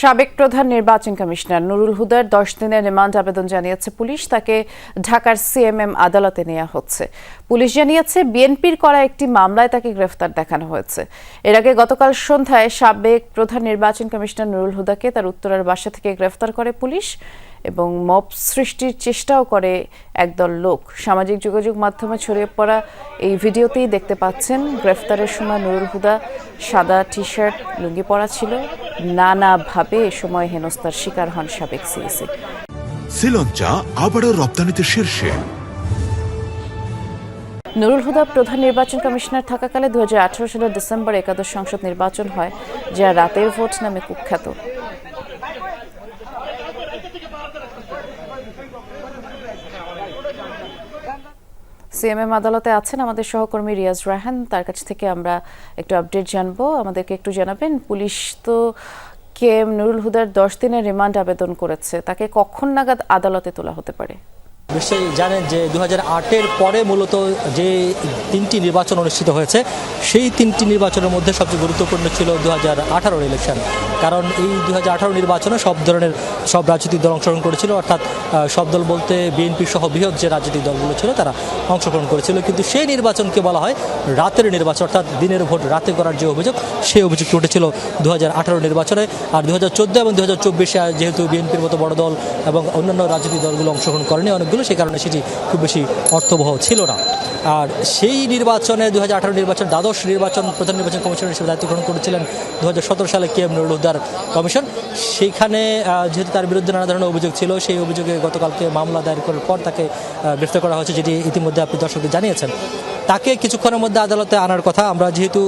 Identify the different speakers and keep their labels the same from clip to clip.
Speaker 1: সাবেক প্রধান নির্বাচন কমিশনার নুরুল হুদার দশ দিনের রিমান্ড আবেদন জানিয়েছে পুলিশ। তাকে ঢাকার সিএমএম আদালতে নেওয়া হচ্ছে। পুলিশ জানিয়েছে, বিএনপির করা একটি মামলায় তাকে গ্রেফতার দেখানো হয়েছে। এর আগে গতকাল সন্ধ্যায় সাবেক প্রধান নির্বাচন কমিশনার নুরুল হুদাকে তার উত্তরার বাসা থেকে গ্রেফতার করে পুলিশ এবং মব সৃষ্টির চেষ্টাও করে একদল লোক। সামাজিক যোগাযোগ মাধ্যমে ছড়িয়ে পড়া এই ভিডিওতেই দেখতে পাচ্ছেন, গ্রেফতারের সময় নুরুল হুদা সাদা টি শার্ট লুঙ্গি পরা ছিল। নানাভাবে এ সময় হেনস্থার শিকার হন সাবেক সিএসি
Speaker 2: শ্রীলঙ্কা আবারও রপ্তানিতে শীর্ষে।
Speaker 1: নুরুল হুদা প্রধান নির্বাচন কমিশনার থাকাকালে দু হাজার আঠেরো সালের ডিসেম্বর একাদশ সংসদ নির্বাচন হয় যা রাতের ভোট নামে কুখ্যাত। সিএমএম আদালতে আছেন আমাদের সহকর্মী রিয়াজ রাহান। তার কাছ থেকে আমরা একটু আপডেট জানব। আমাদেরকে একটু জানাবেন, পুলিশ তো কে এম নুরুল হুদার দশ দিনের রিমান্ড আবেদন করেছে, তাকে কখন নাগাদ আদালতে তোলা হতে পারে?
Speaker 3: নিশ্চয়ই জানেন যে দু হাজার পরে মূলত যে তিনটি নির্বাচন অনুষ্ঠিত হয়েছে, সেই তিনটি নির্বাচনের মধ্যে সবচেয়ে গুরুত্বপূর্ণ ছিল দু হাজার ইলেকশন কারণ এই দু হাজার আঠারো নির্বাচনে সব ধরনের, সব রাজনৈতিক দল অংশগ্রহণ করেছিল, অর্থাৎ সব দল বলতে বিএনপি সহ বৃহৎ যে রাজনৈতিক দলগুলো ছিল, তারা অংশগ্রহণ করেছিল। কিন্তু সেই নির্বাচনকে বলা হয় রাতের নির্বাচন, অর্থাৎ দিনের ভোট রাতে করার যে অভিযোগ, সেই অভিযোগটি উঠেছিল দু হাজার আঠারো নির্বাচনে। আর দু হাজার চোদ্দ এবং দু হাজার চব্বিশে যেহেতু বিএনপির মতো বড় দল এবং অন্যান্য রাজনৈতিক দলগুলো অংশগ্রহণ করেনি, অনেকগুলো সেই কারণে সেটি খুব বেশি অর্থবহ ছিল না। আর সেই নির্বাচনে দু হাজার আঠারো নির্বাচন দ্বাদশ নির্বাচন প্রধান নির্বাচন কমিশনার হিসেবে দায়িত্ব গ্রহণ করেছিলেন দু হাজার সতেরো সালে কে এম নুরুল হুদার কমিশন। সেইখানে যেহেতু তার বিরুদ্ধে নানা ধরনের অভিযোগ ছিল সেই অভিযোগে গতকালকে মামলা দায়ের করার পর তাকে গ্রেফতার করা হয়েছে যেটি ইতিমধ্যে আপনি দর্শকদের জানিয়েছেন। তাকে কিছুক্ষণের মধ্যে আদালতে আনার কথা আমরা যেহেতু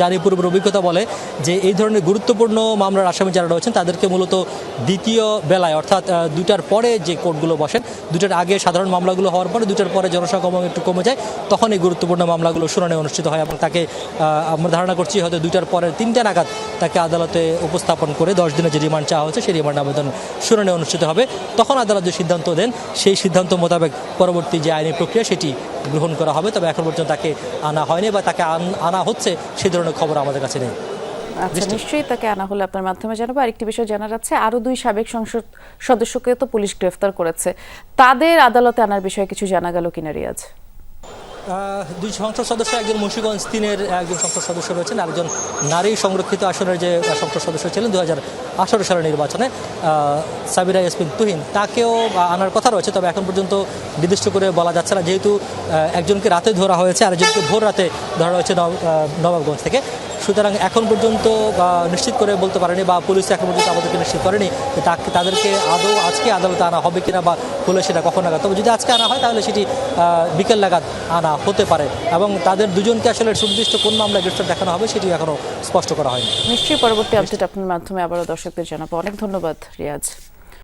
Speaker 3: জানি পূর্বের অভিজ্ঞতা বলে যে এই ধরনের গুরুত্বপূর্ণ মামলার আসামি যারা রয়েছেন তাদেরকে মূলত দ্বিতীয় বেলায় অর্থাৎ আহ, দুইটার পরে যে কোর্টগুলো বসেন দুটার আগে সাধারণ মামলাগুলো হওয়ার পরে দুটার পরে জনসংখ্যা একটু কমে যায় তখন এই গুরুত্বপূর্ণ মামলাগুলো শুনানি অনুষ্ঠিত হয় এবং তাকে আমরা ধারণা করছি হয়তো দুইটার পরে তিনটা নাগাদ তাকে আদালতে উপস্থাপন করে দশ দিনের যে রিমান্ড চাওয়া হয়েছে সেই রিমান্ড আবেদন শুনানি অনুষ্ঠিত হবে। তখন আদালত যে সিদ্ধান্ত দেন, সেই সিদ্ধান্ত মোতাবেক পরবর্তী যে আইনি প্রক্রিয়া সেটি গ্রহণ করা হবে। তবে এখন পর্যন্ত তাকে আনা হয়নি বা তাকে আন- আনা হচ্ছে সেই ধরনের খবর আমাদের কাছে নেই।
Speaker 1: আচ্ছা নিশ্চয়ই তাকে আনা হলে আপনার মাধ্যমে জানাব। আরেকটি বিষয় জানা যাচ্ছে আরও দুই সাবেক সংসদ সদস্যকে তো পুলিশ গ্রেফতার করেছে। তাদের আদালতে আনার বিষয়ে কিছু জানা গেল কিনা রিয়াজ?
Speaker 3: দুই সংসদ সদস্য একজন মুন্সিগঞ্জ তিনের একজন সংসদ সদস্য রয়েছেন আরেকজন নারী সংরক্ষিত আসনের যে সংসদ সদস্য ছিলেন দু হাজার আঠারো সালের নির্বাচনে আহ, সাবিরা ইয়াসমিন তুহিন। তাকেও আনার কথা রয়েছে তবে এখন পর্যন্ত নির্দিষ্ট করে বলা যাচ্ছে না। যেহেতু আহ, একজনকে রাতে ধরা হয়েছে আর একজনকে ভোর রাতে ধরা হয়েছে নবাবগঞ্জ থেকে। সুতরাং এখন পর্যন্ত নিশ্চিত করে বলতে পারেনি, বা পুলিশ এখন পর্যন্ত আমাদেরকে নিশ্চিত করেনি তাকে, তাদেরকে আদৌ আজকে আদালতে আনা হবে কিনা, বা হলে সেটা কখন নাগাদ তবে যদি আজকে আনা হয়, তাহলে সেটি বিকেল নাগাদ আনা হতে পারে। এবং তাদের দুজনকে আসলে সুনির্দিষ্ট কোন মামলায় গ্রেফতার দেখানো হবে সেটি এখনও স্পষ্ট করা হয়নি।
Speaker 1: নিশ্চয়ই পরবর্তী আপডেট আপনার মাধ্যমে আবারও দর্শকদের জানাব। অনেক ধন্যবাদ, রিয়াজ।